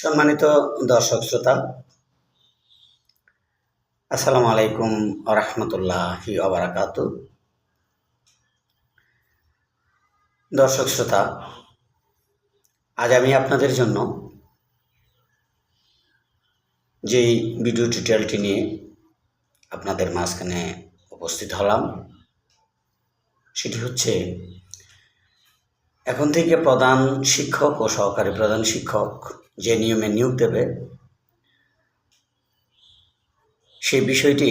সম্মানিত দর্শক শ্রোতা, আসসালামু আলাইকুম রহমতুল্লাহি আবরাকাত দর্শক শ্রোতা, আজ আমি আপনাদের জন্য যেই ভিডিও টিউটোরিয়ালটি নিয়ে আপনাদের মাঝখানে উপস্থিত হলাম, সেটি হচ্ছে এখন থেকে প্রধান শিক্ষক ও সহকারী প্রধান শিক্ষক যে নিয়মে নিয়োগ দেবে, সেই বিষয়টি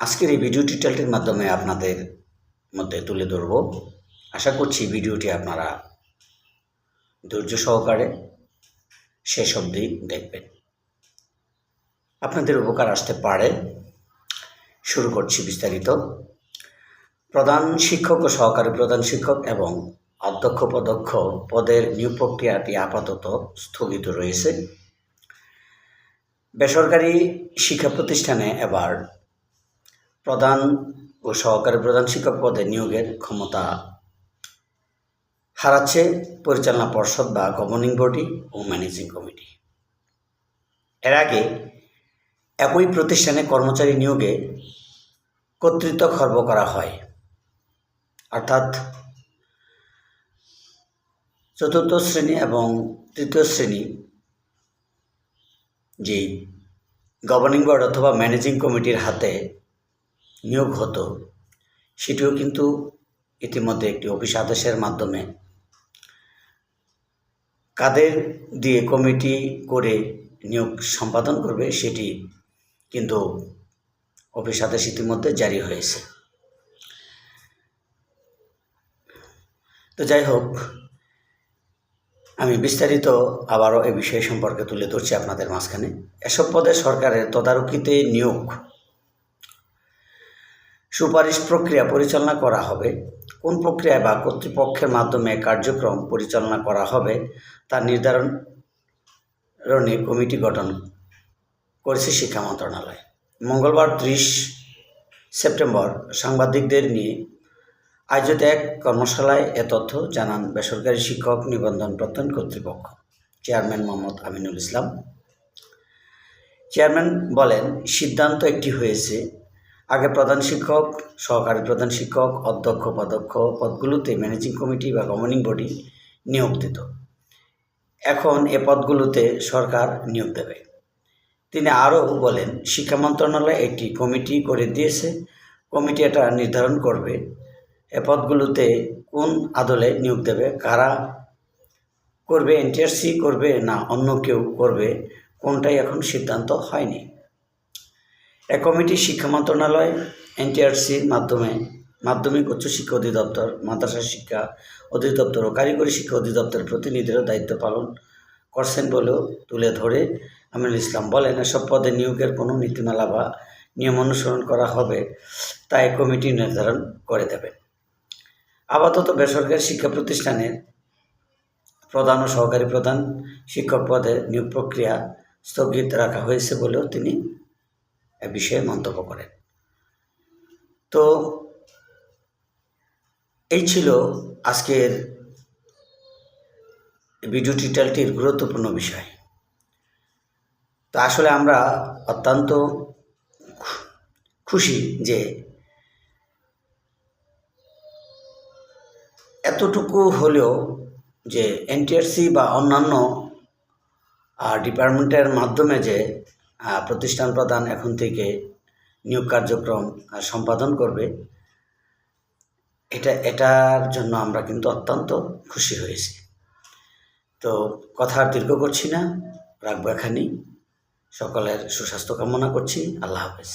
আজকের এই ভিডিও টিউটোরিয়ালটির মাধ্যমে আপনাদের মধ্যে তুলে ধরব। আশা করছি ভিডিওটি আপনারা ধৈর্য সহকারে শেষ অবধি দেখবেন। আপনাদের উপকার আসতে পারে। শুরু করছি বিস্তারিত। প্রধান শিক্ষক ও সহকারী প্রধান শিক্ষক এবং অধ্যক্ষ পদক্ষ পদের নিয়োগ প্রক্রিয়াটি আপাতত স্থগিত রয়েছে। বেসরকারি শিক্ষা প্রতিষ্ঠানে এবার প্রধান ও সহকারী প্রধান শিক্ষক পদে নিয়োগের ক্ষমতা হারাচ্ছে পরিচালনা পর্ষদ বা গভর্নিং বডি ও ম্যানেজিং কমিটি। এর আগে একই প্রতিষ্ঠানে কর্মচারী নিয়োগে কর্তৃত্ব খর্ব করা হয়। অর্থাৎ চতুর্থ শ্রেণি এবং তৃতীয় শ্রেণি যে গভর্নিং বোর্ড অথবা ম্যানেজিং কমিটির হাতে নিয়োগ হতো, সেটিও কিন্তু ইতিমধ্যে একটি অফিস আদেশের মাধ্যমে কাদের দিয়ে কমিটি করে নিয়োগ সম্পাদন করবে, সেটি কিন্তু অফিস আদেশ ইতিমধ্যে জারি হয়েছে। তো যাই হোক আমি বিস্তারিত আবারও এ বিষয় সম্পর্কে তুলে ধরছি আপনাদের মাঝখানে। এসব পদে সরকারের তদারকিতে নিয়োগ। সুপারিশ প্রক্রিয়া পরিচালনা করা হবে। কোন প্রক্রিয়ায় বা কর্তৃপক্ষের মাধ্যমে কার্যক্রম পরিচালনা করা হবে তা নির্ধারণে কমিটি গঠন করেছে শিক্ষা মন্ত্রণালয়। মঙ্গলবার ত্রিশ সেপ্টেম্বর সাংবাদিকদের নিয়ে আয়োজিত এক কর্মশালায় এ তথ্য জানান বেসরকারি শিক্ষক নিবন্ধন প্রত্যয়ন কর্তৃপক্ষ, চেয়ারম্যান মোহাম্মদ আমিনুল ইসলাম। চেয়ারম্যান বলেন, সিদ্ধান্ত একটি হয়েছে। আগে প্রধান শিক্ষক, সহকারী প্রধান শিক্ষক, অধ্যক্ষ পদক্ষ পদগুলোতে ম্যানেজিং কমিটি বা গভর্নিং বডি নিয়োগ দিত। এখন এ পদগুলোতে সরকার নিয়োগ দেবে। তিনি আরও বলেন, শিক্ষা মন্ত্রণালয় একটি কমিটি করে দিয়েছে। কমিটি এটা নির্ধারণ করবে। পদগুলোতে কোন আদলে নিয়োগ দেবে? কারা করবে? এনটিআরসি করবে না অন্য কেউ করবে? কোনটাই এখন সিদ্ধান্ত হয়নি। এ কমিটি শিক্ষা মন্ত্রণালয়, এনটিআরসির মাধ্যমে মাধ্যমিক উচ্চশিক্ষা অধিদপ্তর, মাদ্রাসা শিক্ষা অধিদপ্তর ও কারিগরি শিক্ষা অধিদপ্তরের প্রতিনিধিরা দায়িত্ব পালন করছেন বলেও তুলে ধরে আমিনুল ইসলাম বলেন, এসব পদে নিয়োগের কোনো নীতিমালা বা নিয়ম অনুসরণ করা হবে তাই কমিটি নির্ধারণ করে দেবেন আপাতত বেসরকারি শিক্ষা প্রতিষ্ঠানের প্রধান ও সহকারী প্রধান শিক্ষক পদে নিয়োগ প্রক্রিয়া স্থগিত রাখা হয়েছে বলেও তিনি এ বিষয়ে মন্তব্য করেন। তো এই ছিল আজকের ভিডিও টিউটোরিয়ালটির গুরুত্বপূর্ণ বিষয়। তো আসলে আমরা অত্যন্ত খুশি যে এতটুকু হলেও যে এনটিআরসি বা অন্যান্য ডিপার্টমেন্টের মাধ্যমে যে প্রতিষ্ঠান প্রধান এখন থেকে নিয়োগ কার্যক্রম সম্পাদন করবে, এটা, এটার জন্য আমরা কিন্তু অত্যন্ত খুশি হয়েছি। তো কথা আর দীর্ঘ করছি না, রাখব এখানেই। সকলের সুস্বাস্থ্য কামনা করছি। আল্লাহ হাফেজ।